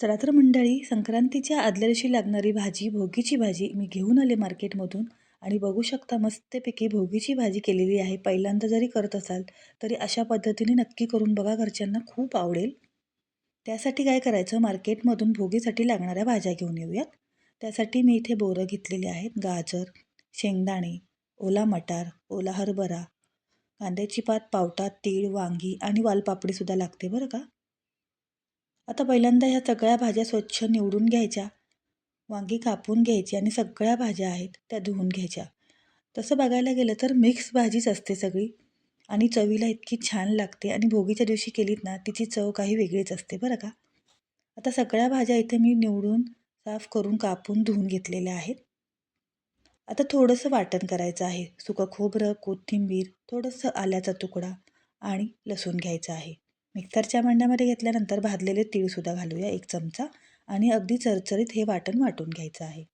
चला तर मंडळी संक्रांतीच्या आदल्या दिवशी लागणारी भाजी भोगीची भाजी मी घेऊन आले मार्केटमधून आणि बघू शकता मस्तपैकी भोगीची भाजी केलेली आहे. पहिल्यांदा जरी करत असाल तरी अशा पद्धतीने नक्की करून बघा. घरच्यांना खूप आवडेल. त्यासाठी काय करायचं? मार्केटमधून भोगीसाठी लागणाऱ्या भाज्या घेऊन येऊयात. त्यासाठी मी इथे बोरं घेतलेली आहेत. गाजर शेंगदाणे ओला मटार ओला हरभरा कांद्याची पात पावटा तीळ वांगी आणि वालपापडीसुद्धा लागते बरं का? आता पहिल्यांदा ह्या सगळ्या भाज्या स्वच्छ निवडून घ्यायच्या. वांगी कापून घ्यायची आणि सगळ्या भाज्या आहेत त्या धुवून घ्यायच्या. तसं बघायला गेलं तर मिक्स भाजीच असते सगळी. आणि चवीला इतकी छान लागते आणि भोगीच्या दिवशी केलीत ना तिची चव काही वेगळीच असते बरं का. आता सगळ्या भाज्या इथे मी निवडून साफ करून कापून धुवून घेतलेल्या आहेत. आता थोडंसं वाटण करायचं आहे. सुकं खोबरं कोथिंबीर थोडंसं आल्याचा तुकडा आणि लसूण घ्यायचं आहे. मिक्सरच्या भांड्यामध्ये घेतल्यानंतर भाजलेले तीळसुद्धा घालूया एक चमचा आणि अगदी चरचरीत हे वाटण वाटून घ्यायचं आहे.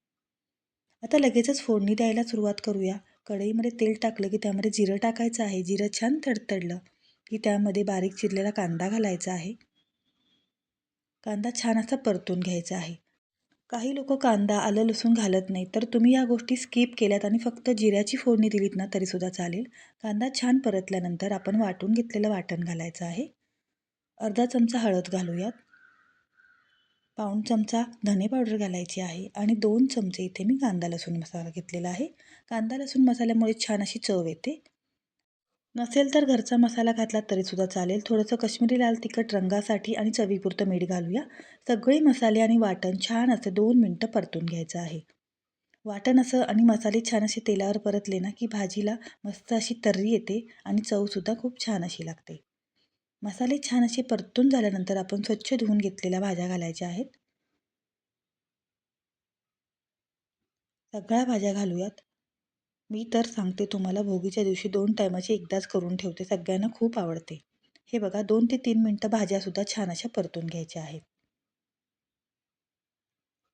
आता लगेचच फोडणी द्यायला सुरुवात करूया. कढईमध्ये तेल टाकलं की त्यामध्ये जिरं टाकायचं आहे. जिरं छान तडतडलं की त्यामध्ये बारीक चिरलेला कांदा घालायचा आहे. कांदा छान असा परतून घ्यायचा आहे. काही लोक कांदा आलं लसूण घालत नाही तर तुम्ही या गोष्टी स्किप केल्यात आणि फक्त जिऱ्याची फोडणी दिलीत ना तरीसुद्धा चालेल. कांदा छान परतल्यानंतर आपण वाटून घेतलेलं वाटण घालायचं आहे. अर्धा चमचा हळद घालूयात. पाऊण चमचा धने पावडर घालायची आहे आणि दोन चमचे इथे मी कांदा लसूण मसाला घेतलेला आहे. कांदा लसूण मसाल्यामुळे छान अशी चव येते. नसेल तर घरचा मसाला घातला तरीसुद्धा चालेल. थोडंसं कश्मीरी लाल तिखट रंगासाठी आणि चवीपुरतं मीठ घालूया. सगळे मसाले आणि वाटण छान असं दोन मिनटं परतून घ्यायचं आहे. वाटण असं आणि मसाले छान असे तेलावर परतले ना की भाजीला मस्त अशी तर्री येते आणि चवसुद्धा खूप छान अशी लागते. मसाले छान असे परतून झाल्यानंतर आपण स्वच्छ धुवून घेतलेल्या भाज्या घालायच्या आहेत. सगळ्या भाज्या घालूयात. मी तर सांगते तुम्हाला भोगीच्या दिवशी दोन टायमाची एकदाच करून ठेवते. सगळ्यांना खूप आवडते. हे बघा दोन ते तीन मिनटं भाज्यासुद्धा छान अशा परतून घ्यायच्या आहेत.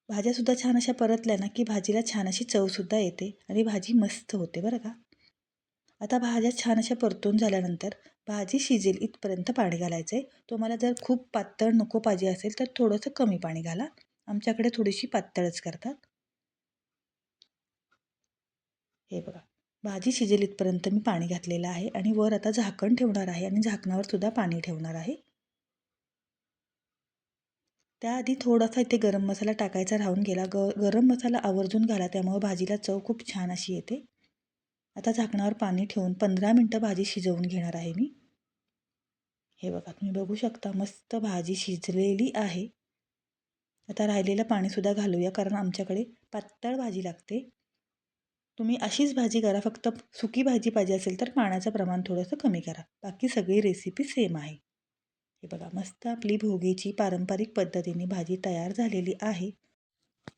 भाज्यासुद्धा छान अशा परतल्या ना की भाजीला छान अशी चवसुद्धा येते आणि भाजी मस्त होते बरं का. आता भाज्या छान अशा परतून झाल्यानंतर भाजी शिजेल इथपर्यंत पाणी घालायचं आहे तुम्हाला जर खूप पातळ नको पाहिजे असेल तर थोडंसं कमी पाणी घाला. आमच्याकडे थोडीशी पातळच करतात. हे बघा. भाजी शिजेल इथपर्यंत मी पाणी घातलेलं आहे आणि वर आता झाकण ठेवणार आहे आणि झाकणावर सुद्धा पाणी ठेवणार आहे. त्याआधी थोडासा इथे गरम मसाला टाकायचा राहून गेला. ग गरम मसाला आवर्जून घाला. त्यामुळे भाजीला चव खूप छान अशी येते. आता झाकणावर पाणी ठेवून पंधरा मिनटं भाजी शिजवून घेणार आहे मी. हे बघा तुम्ही बघू शकता मस्त भाजी शिजलेली आहे. आता राहिलेलं पाणीसुद्धा घालूया कारण आमच्याकडे पातळ भाजी लागते. तुम्ही अशीच भाजी करा फक्त सुकी भाजी पाहिजे असेल तर पाण्याचं प्रमाण थोडंसं कमी करा. बाकी सगळी रेसिपी सेम आहे. हे बघा मस्त आपली भोगीची पारंपरिक पद्धतीने भाजी तयार झालेली आहे.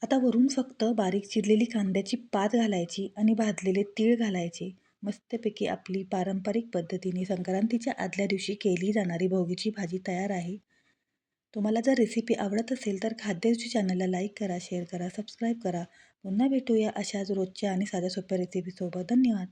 आता वरून फक्त बारीक चिरलेली कांद्याची पात घालायची आणि भाजलेले तीळ घालायचे. मस्तपैकी आपली पारंपरिक पद्धतीने संक्रांतीच्या आदल्या दिवशी केली जाणारी भोगीची भाजी तयार आहे. तुम्हाला जर रेसिपी आवडत असेल तर खाद्यरुची चॅनलला लाईक करा शेअर करा सबस्क्राईब करा. पुन्हा भेटूया अशाच रोजच्या आणि साध्या सोप्या रेसिपीसोबत धन्यवाद.